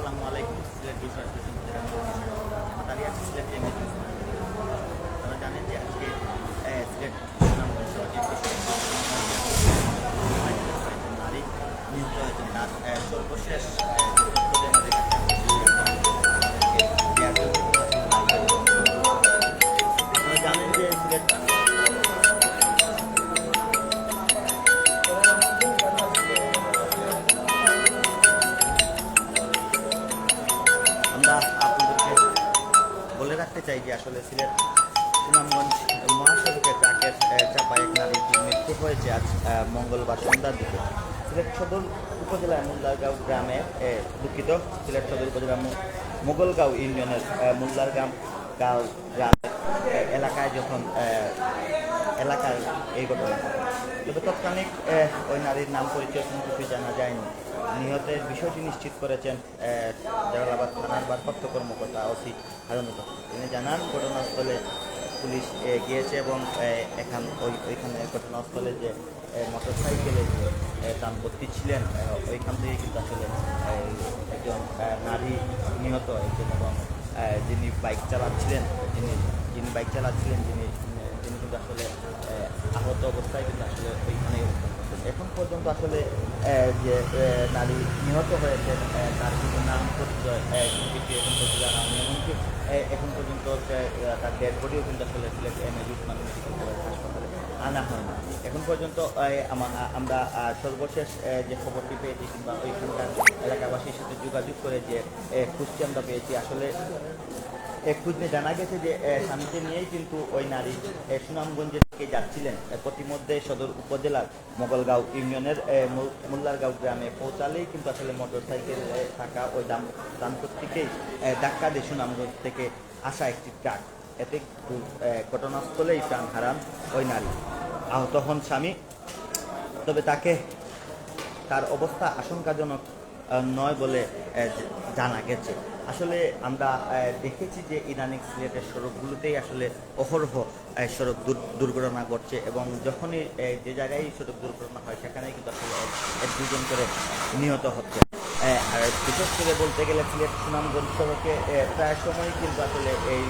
আসসালামু আলাইকুম, সিলেট বিষয় দাঁড়িয়ে আছি, সিলেট আপনারা জানেন যে আজকে সিলেট নারী নিহত হয়েছেন তার সর্বশেষ রাখতে চাই যে আসলে সিলেট সুনামগঞ্জ মহাসড়কে ট্রাকের চাপায় এক নারীর মৃত্যু হয়েছে আজ মঙ্গলবার সন্ধ্যার দিকে। সিলেট সদর উপজেলার মুল্লারগাঁও গ্রামে দুঃখিত, সিলেট সদর উপজেলার মু- মোগলগাঁও ইউনিয়নের মোল্লারগাঁও গাঁও গ্রামের আহ, এলাকায় যখন এলাকার এই ঘটনা তবে আহ, ওই নারীর নাম পরিচয় কোনো জানা যায়নি। নিহতের বিষয়টি নিশ্চিত করেছেন জালালাবাদ থানার ভারপ্রাপ্ত কর্মকর্তা ওসি হারুনুর তিনি জানান ঘটনাস্থলে পুলিশ গিয়েছে এবং এখান ওই ওইখানে ঘটনাস্থলে যে মোটর সাইকেলে দাম্পত্য ছিলেন ওইখান থেকে কিন্তু আসলে একজন নারী নিহত হয়েছেন এবং বাইক চালাচ্ছিলেন যিনি যিনি বাইক চালাচ্ছিলেন যিনি তিনি কিন্তু আসলে আহত অবস্থায় কিন্তু আসলে ওইখানে এখন পর্যন্ত আসলে যে নারী নিহত হয়েছেন আহ, তার কিন্তু নাম পরিচয় এখন পর্যন্ত জানা এমনকি এখন পর্যন্ত তার ডেড বডিও কিন্তু আসলে এখন পর্যন্ত আমরা সর্বশেষ যে খবরটি পেয়েছি কিংবা ওইখানকার এলাকাবাসীর সাথে যোগাযোগ করে যে খুঁজছি আমরা পেয়েছি। আসলে এক খুঁজে জানা গেছে যে স্বামীকে নিয়েই কিন্তু ওই নারী সুনামগঞ্জের দিকে যাচ্ছিলেন। প্রতিমধ্যে সদর উপজেলার মোগলগাঁও ইউনিয়নের মোল্লারগাঁও গ্রামে পৌঁছালেই কিন্তু আসলে মোটর সাইকেল থাকা ওই দাম, দাম্পত্যকেই ধাক্কা দিয়ে সুনামগঞ্জ থেকে আসা একটি ট্রাক। এতে ঘটনাস্থলেই প্রাণ হারান ওই নারী। আহত হন স্বামী। তবে তাকে তার অবস্থা আশঙ্কাজনক নয় বলে জানা গেছে। আসলে আমরা দেখেছি যে ইরানিক সিলেটের সড়কগুলোতেই আসলে অহরহ সড়ক দুর্ঘটনা ঘটছে এবং যখনই যে জায়গায় সড়ক দুর্ঘটনা হয়, সেখানেই কিন্তু আসলে এক- দুজন করে নিহত হচ্ছে আর বিশেষ করে বলতে গেলে সিলেট সুনামগঞ্জ সড়কে প্রায় সময়ই কিন্তু আসলে এই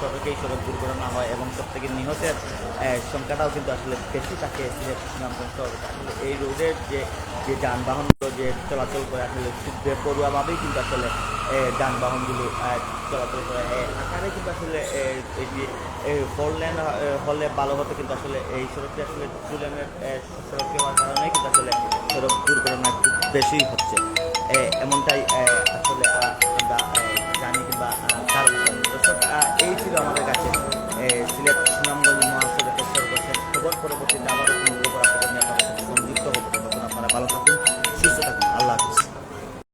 সড়কেই সড়ক দুর্ঘটনা হয় এবং থেকে নিহতের সংখ্যাটাও কিন্তু আসলে বেশি থাকে সিলেট সুনামগঞ্জ শহরে আসলে এই রোডের যে যে যানবাহনগুলো যে চলাচল করে, আসলে খুব বেপরোয়াভাবেই কিন্তু আসলে যানবাহনগুলো চলাচল করে। আকারে কিন্তু আসলে এই ফোর লেন হলে ভালো হতো কিন্তু আসলে এই সড়কটি আসলে টু লেনের সড়ক হওয়ার কারণে কিন্তু আসলে সড়ক দুর্ঘটনা খুব বেশি হচ্ছে। এমনটাই আসলে আমরা জানি কিংবা আহ, এই ছিল আমাদের কাছে সিলেট সুনামগঞ্জ মহাসড়কের সর্বশেষ খবর। পরবর্তীতে আবারও